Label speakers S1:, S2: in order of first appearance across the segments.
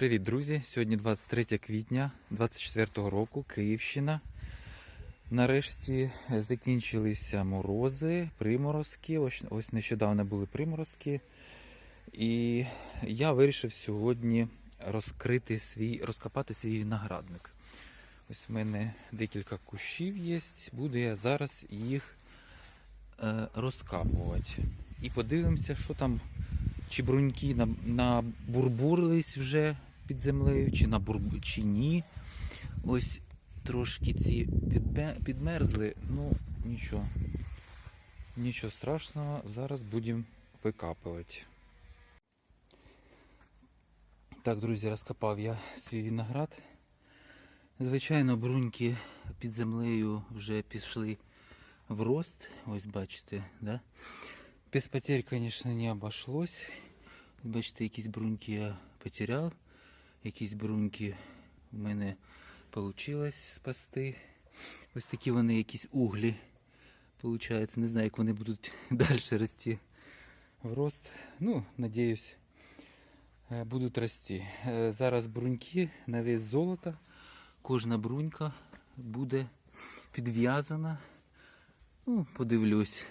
S1: Привіт, друзі! Сьогодні 23 квітня 24 року, Київщина. Нарешті закінчилися морози, приморозки. Ось, ось нещодавно були приморозки. І я вирішив сьогодні розкрити свій, розкопати свій виноградник. Ось в мене декілька кущів є. Буду я зараз їх е, розкапувати. І подивимося, що там чи бруньки набурбурились вже під землею, чи, набурб... чи ні. Ось трошки ці підмерзли, ну нічого. Нічого страшного, зараз будемо викапувати. Так, друзі, розкопав я свій виноград. Звичайно, бруньки під землею вже пішли в рост. Ось бачите, да? Без потерь, конечно, не обошлось. Бачите, якісь бруньки я потеряв, якісь бруньки в мене вийшло спасти. Ось такі вони якісь углі. Получається, не знаю, як вони будуть далі рости в рост. Ну, надіюсь, е, будуть рости. Е, Зараз бруньки на вес золота. Кожна брунька буде підв'язана. Ну, подивлюсь.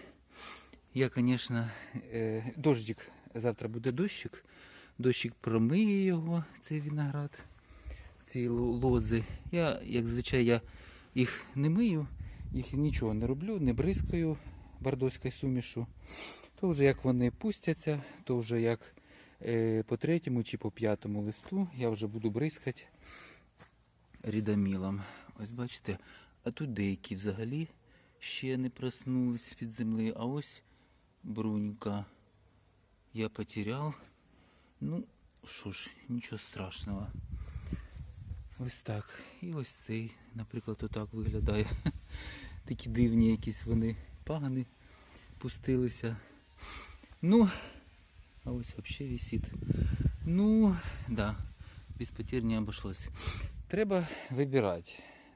S1: Я, звісно, е, дождик, завтра буде дощик. Дощик промиє його, цей виноград, ці лози. Я, як звичай, я їх не мию, їх нічого не роблю, не бризкаю бордоською сумішу. То вже як вони пустяться, то вже як е, по третьому чи по п'ятому листу я вже буду бризкати рідомілом. Ось бачите, а тут деякі взагалі ще не проснулись з-під землі, а ось брунька я потерял. Ну, що ж, нічого страшного. Ось так. І ось цей, наприклад, отак виглядає. Такі дивні якісь вони пагани пустилися. Ну, а ось взагалі висить. Ну, да, без потерь не обошлось. Треба вибирати.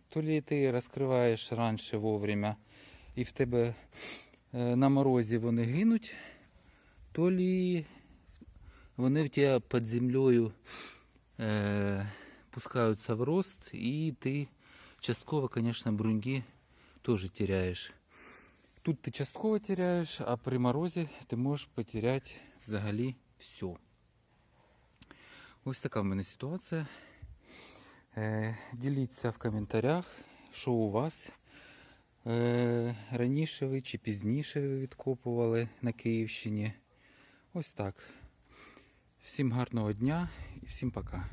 S1: То ли ти розкриваєш раніше вовремя, і в тебе е, на морозі вони гинуть, то лі вони в тебе під землею е, пускаються в рост, і ти частково, звісно, бруньки теж теряєш. Тут ти частково теряєш, а при морозі ти можеш потеряти взагалі все. Ось така в мене ситуація. Е, Діліться в коментарях, що у вас. Е, Раніше ви чи пізніше ви відкопували на Київщині. Ось так. Всім гарного дня і всім пока.